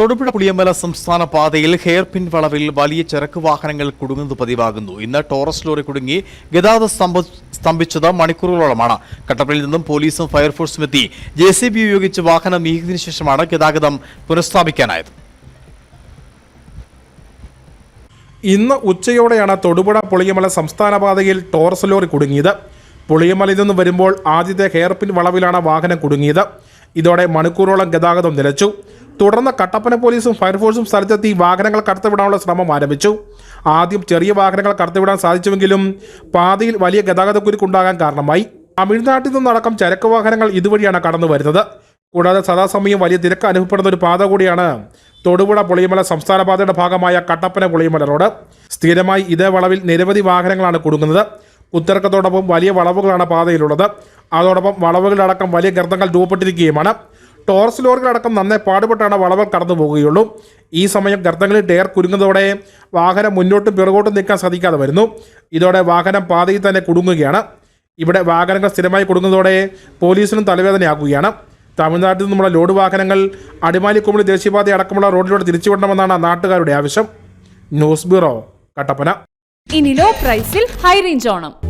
തൊടുപുഴ പുളിയമ്പല സംസ്ഥാന പാതയിൽ ഹെയർപിൻ വളവിൽ വലിയ ചരക്ക് വാഹനങ്ങൾ കുടുങ്ങുന്നത് പതിവാകുന്നു. ഇന്ന് ടോറസ് ലോറി കുടുങ്ങി ഗതാഗത സ്തംഭ- സ്തംഭിച്ചത് മണിക്കൂറുകളോളമാണ്. കട്ടപ്പനയിൽ നിന്നും പോലീസും ഫയർഫോഴ്സും എത്തി ജെ സി ബി ഉപയോഗിച്ച് വാഹനം നീക്കിയതിനു ശേഷമാണ് ഗതാഗതം പുനഃസ്ഥാപിക്കാനായത്. ഇന്ന് ഉച്ചയോടെയാണ് തൊടുപുഴ പുളിയമല സംസ്ഥാന പാതയിൽ ടോറസ് ലോറി കുടുങ്ങിയത്. പുളിയമലയിൽ നിന്ന് വരുമ്പോൾ ആദ്യത്തെ ഹെയർപിൻ വളവിലാണ് വാഹനം കുടുങ്ങിയത്. ഇതോടെ മണിക്കൂറോളം ഗതാഗതം നിലച്ചു. തുടർന്ന് കട്ടപ്പന പോലീസും ഫയർഫോഴ്സും സ്ഥലത്തെത്തി വാഹനങ്ങൾ കടത്തിവിടാനുള്ള ശ്രമം ആരംഭിച്ചു. ആദ്യം ചെറിയ വാഹനങ്ങൾ കടത്തിവിടാൻ സാധിച്ചുവെങ്കിലും പാതയിൽ വലിയ ഗതാഗതക്കുരുക്കുണ്ടാകാൻ കാരണമായി. തമിഴ്നാട്ടിൽ നിന്നടക്കം ചരക്ക് വാഹനങ്ങൾ ഇതുവഴിയാണ് കടന്നു വരുന്നത് കൂടാതെ സദാസമയം വലിയ തിരക്ക് അനുഭവപ്പെടുന്ന ഒരു പാത കൂടിയാണ് തൊടുപുഴ പുളിയമല സംസ്ഥാന പാതയുടെ ഭാഗമായ കട്ടപ്പന പുളിയമല റോഡ്. സ്ഥിരമായി ഇതേ വളവിൽ നിരവധി വാഹനങ്ങളാണ് കുടുങ്ങുന്നത്. കുത്തിറക്കത്തോടൊപ്പം വലിയ വളവുകളാണ് പാതയിലുള്ളത്. അതോടൊപ്പം വളവുകളടക്കം വലിയ ഗർത്തങ്ങൾ രൂപപ്പെട്ടിരിക്കുകയുമാണ്. ടോർസ് ലോറികളടക്കം നന്നായി പാടുപെട്ടാണ് വളവുകൾ കടന്നു പോകുകയുള്ളൂ. ഈ സമയം ഗർത്തങ്ങളിൽ ടയർ കുരുങ്ങുന്നതോടെ വാഹനം മുന്നോട്ടും പിറകോട്ടും നീക്കാൻ സാധിക്കാതെ വരുന്നു. ഇതോടെ വാഹനം പാതയിൽ തന്നെ കുടുങ്ങുകയാണ്. ഇവിടെ വാഹനങ്ങൾ സ്ഥിരമായി കുടുങ്ങുന്നതോടെ പോലീസിനും തലവേദനയാക്കുകയാണ് തമിഴ്നാട്ടിൽ നിന്നുള്ള ലോഡ് വാഹനങ്ങൾ അടിമാലിക്കുമളി ദേശീയപാത അടക്കമുള്ള റോഡിലൂടെ തിരിച്ചുവിടണമെന്നാണ് നാട്ടുകാരുടെ ആവശ്യം. News bureau Kattappana. ഇനി ലോ പ്രൈസിൽ ഹൈ റേഞ്ച് ഓണം.